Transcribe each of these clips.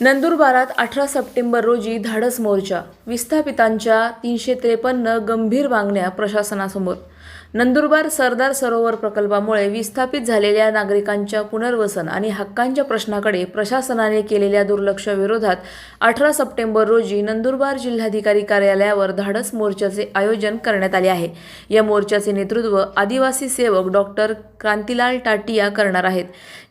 नंदुरबारात अठरा सप्टेंबर रोजी धाडस मोर्चा विस्थापितांच्या तीनशे त्रेपन्न गंभीर मागण्या प्रशासनासमोर नंदुरबार सरदार सरोवर प्रकल्पामुळे विस्थापित झालेल्या नागरिकांच्या पुनर्वसन आणि हक्कांच्या प्रश्नाकडे प्रशासनाने केलेल्या दुर्लक्षाविरोधात अठरा सप्टेंबर रोजी नंदुरबार जिल्हाधिकारी कार्यालयावर धाडस मोर्चाचे आयोजन करण्यात आले आहे. या मोर्चाचे नेतृत्व आदिवासी सेवक डॉक्टर क्रांतीलाल टाटिया करणार आहेत.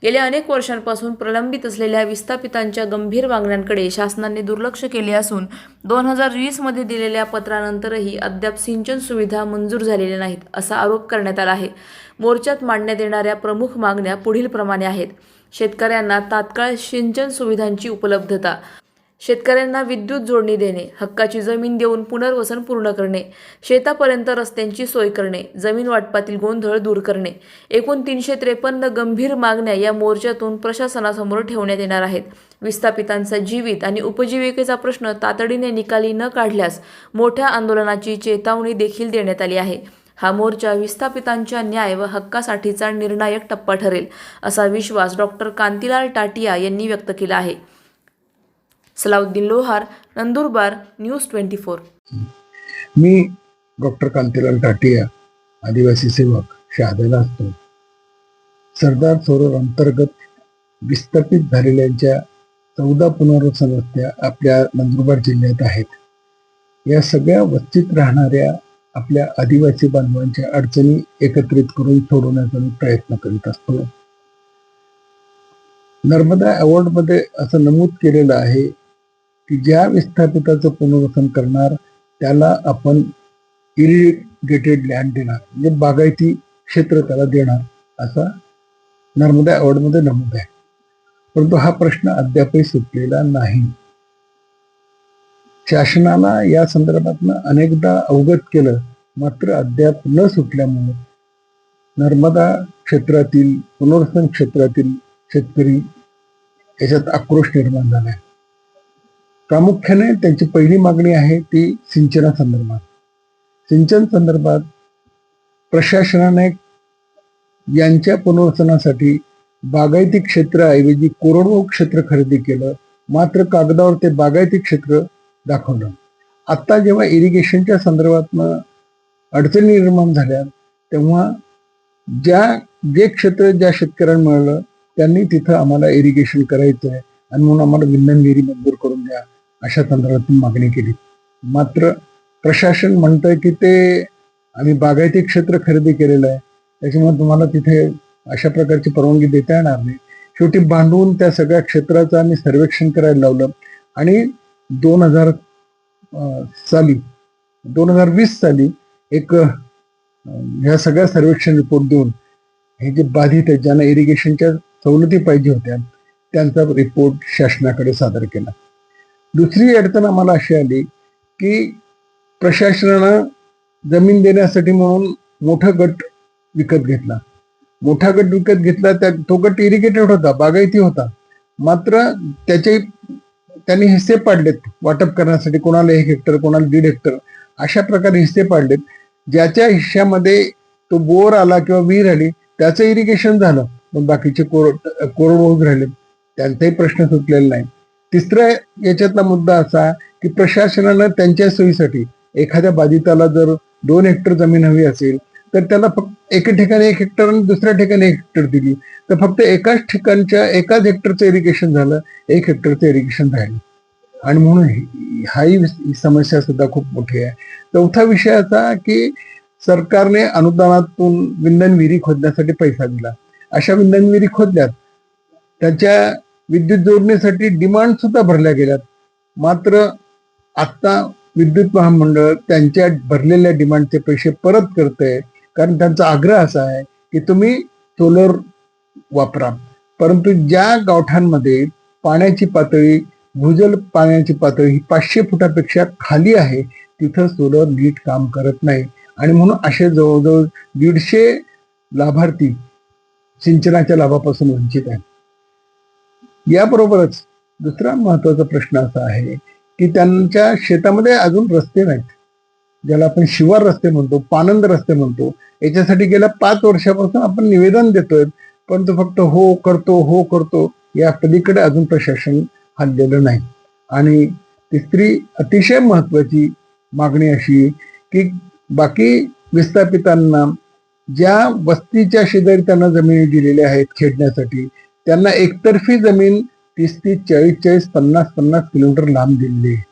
गेल्या अनेक वर्षांपासून प्रलंबित असलेल्या विस्थापितांच्या गंभीर मागण्यांकडे शासनाने दुर्लक्ष केले असून दोन हजार वीसमध्ये दिलेल्या पत्रानंतरही अद्याप सिंचन सुविधा मंजूर झालेल्या नाहीत असा आरोप करण्यात आला आहे. मोर्चात मांडण्यात येणाऱ्या प्रमुख मागण्या पुढीलप्रमाणे आहेत. शेतकऱ्यांना तात्काळ सिंचन सुविधांची उपलब्धता शेतकऱ्यांना विद्युत जोडणी देणे हक्काची जमीन देऊन पुनर्वसन पूर्ण करणे शेतापर्यंत रस्त्यांची सोय करणे जमीन वाटपातील गोंधळ दूर करणे एकूण तीनशे त्रेपन्न गंभीर मागण्या या मोर्चातून प्रशासनासमोर ठेवण्यात येणार आहेत. विस्थापितांचा जीवित आणि उपजीविकेचा प्रश्न तातडीने निकाली न काढल्यास मोठ्या आंदोलनाची चेतावणी देखील देण्यात आली आहे. हा मोर्चा विस्थापितांच्या न्याय व हक्कासाठीचा निर्णायक टप्पा ठरेल असा विश्वास डॉक्टर कांतीलाल टाटिया यांनी व्यक्त केला आहे. Salauddin Lohar Nandurbar news twenty four. मी डॉक्टर कांतीलाल टाटिया आदिवासी सेवक शहाद्याला असतो. सरदार सरोवर अंतर्गत विस्थापित झालेल्यांच्या चौदा पुनर्वसन वस्त्या आपल्या नंदुरबार जिल्ह्यात आहेत. या सगळ्या वस्तीत राहणाऱ्या आपल्या आदिवासी बांधवांच्या अडचणी एकत्रित करून सोडवण्याचा मी प्रयत्न करीत असतो. नर्मदा अवॉर्डमध्ये असं नमूद केलेलं आहे की ज्या विस्थापिताचं पुनर्वसन करणार त्याला आपण इरिगेटेड लँड देणार म्हणजे बागायती क्षेत्र त्याला देणार असा नर्मदा अवॉर्डमध्ये नमूद आहे. परंतु हा प्रश्न अद्यापही सुटलेला नाही. शासनाला या संदर्भातनं अनेकदा अवगत केलं मात्र अद्याप न सुटल्यामुळे नर्मदा क्षेत्रातील पुनर्वसन क्षेत्रातील शेतकरी याच्यात आक्रोश निर्माण झाला आहे प्रामुख्याने त्यांची पहिली मागणी आहे ती सिंचनासंदर्भात सिंचन संदर्भात प्रशासनाने यांच्या पुनर्वसनासाठी बागायती क्षेत्राऐवजी कोरडवाहू क्षेत्र खरेदी केलं मात्र कागदावर ते बागायती क्षेत्र दाखवलं. आता जेव्हा इरिगेशनच्या संदर्भातनं अडचणी निर्माण झाल्या तेव्हा ज्या जे क्षेत्र ज्या शेतकऱ्यांना मिळालं त्यांनी तिथं आम्हाला इरिगेशन करायचं आहे आणि म्हणून आम्हाला विंधनगिरी मंजूर करून द्या अशा तंत्रातून मागणी केली. मात्र प्रशासन म्हणतंय की ते आम्ही बागायती क्षेत्र खरेदी केलेलं आहे त्याच्यामुळे तुम्हाला तिथे अशा प्रकारची परवानगी देता येणार नाही. शेवटी बांधून त्या सगळ्या क्षेत्राचं आम्ही सर्वेक्षण करायला लावलं आणि दोन हजार साली दोन हजार वीस साली एक ह्या सगळ्या सर्वेक्षण रिपोर्ट देऊन हे जे बाधित आहेत ज्यांना इरिगेशनच्या सवलती पाहिजे होत्या त्यांचा रिपोर्ट शासनाकडे सादर केला. दुसरी अडचण आम्हाला अशी आली की प्रशासनानं जमीन देण्यासाठी म्हणून मोठा गट विकत घेतला. मोठा गट विकत घेतला त्या तो गट इरिगेटेड होता बागायती होता. मात्र त्याचे त्यांनी हिस्से पाडलेत वाटप करण्यासाठी कोणाला एक हेक्टर कोणाला दीड हेक्टर अशा प्रकारे हिस्से पाडलेत. ज्याच्या हिश्श्यामध्ये तो बोर आला किंवा विहीर आली त्याचं इरिगेशन झालं. पण बाकीचे कोरड कोरडवाहूच राहिले. त्यांचाही प्रश्न सुटलेला नाही तिसरा याच्यातला मुद्दा असा की प्रशासनानं त्यांच्या सोयीसाठी एखाद्या बाधिताला जर दोन हेक्टर जमीन हवी असेल तर त्याला फक्त एका ठिकाणी एक हेक्टर आणि दुसऱ्या ठिकाणी एक हेक्टर दिली. तर फक्त एकाच ठिकाणच्या एकाच हेक्टरचं इरिगेशन झालं एक हेक्टरचं इरिगेशन राहिलं. आणि म्हणून हाही समस्या सुद्धा खूप मोठी आहे. चौथा विषय असा की सरकारने अनुदानातून विंधन विहिरी खोदण्यासाठी पैसा दिला. अशा विंधन विहिरी खोदल्यात त्याच्या विद्युत जोडणीसाठी डिमांड सुद्धा भरल्या गेल्यात. मात्र आता विद्युत महामंडळ त्यांच्या भरलेल्या डिमांडचे पैसे परत करते कारण त्यांचा आग्रह असा आहे की तुम्ही सोलर वापरा. परंतु ज्या गावठांमध्ये पाण्याची पातळी भूजल पाण्याची पातळी ही पाचशे फुटापेक्षा खाली आहे. तिथं सोलर नीट काम करत नाही. आणि म्हणून असे जवळजवळ दीडशे लाभार्थी सिंचनाच्या लाभापासून वंचित आहेत. याबरोबरच दुसरा महत्त्वाचा प्रश्न असा आहे की त्यांच्या शेतामध्ये अजून रस्ते नाहीत. ज्याला आपण शिवार रस्ते म्हणतो पानंद रस्ते म्हणतो याच्यासाठी गेल्या पाच वर्षापासून आपण निवेदन देतोय. परंतु फक्त हो करतो हो करतो या पलीकडे अजून प्रशासन खाल्लेलं नाही. आणि तिसरी अतिशय महत्त्वाची मागणी अशी आहे की बाकी विस्थापितांना ज्या वस्तीच्या शेजारी त्यांना जमिनी दिलेल्या आहेत खेळण्यासाठी त्यांना एकतर्फी जमीन तीस तीस चाळीस चाळीस पन्नास पन्नास किलोमीटर लांब दिलेली आहे.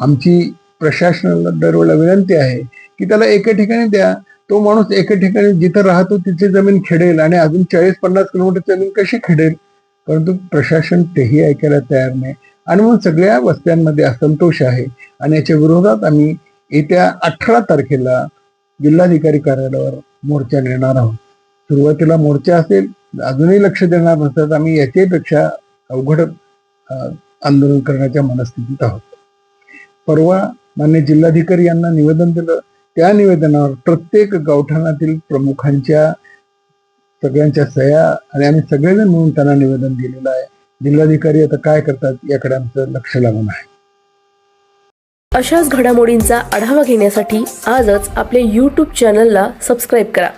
आमची प्रशासनाला दरवेळेला विनंती आहे की त्याला एका ठिकाणी द्या. तो माणूस एका ठिकाणी जिथं राहतो तिथे जमीन खेडेल आणि अजून चाळीस पन्नास किलोमीटर जमीन कशी खेडेल? परंतु प्रशासन तेही ऐकायला तयार नाही. आणि म्हणून सगळ्या वस्त्यांमध्ये असंतोष आहे. आणि याच्या विरोधात आम्ही येत्या अठरा तारखेला जिल्हाधिकारी कार्यालयावर मोर्चा नेणार आहोत. सुरुवातीला मोर्चा असेल अजूनही लक्ष देणार नसतात आम्ही याच्यापेक्षा अवघड आंदोलन करण्याच्या मनस्थितीत आहोत. परवा मान्य जिल्हाधिकारी यांना निवेदन दिलं. त्या निवेदनावर प्रत्येक गावठाणातील प्रमुखांच्या सगळ्यांच्या सह्या आणि आम्ही सगळेजण मिळून त्यांना निवेदन दिलेलं आहे. जिल्हाधिकारी आता काय करतात याकडे आमचं लक्ष लागून आहे. अशाच घडामोडींचा आढावा घेण्यासाठी आजच आपल्या यूट्यूब चॅनलला सबस्क्राईब करा.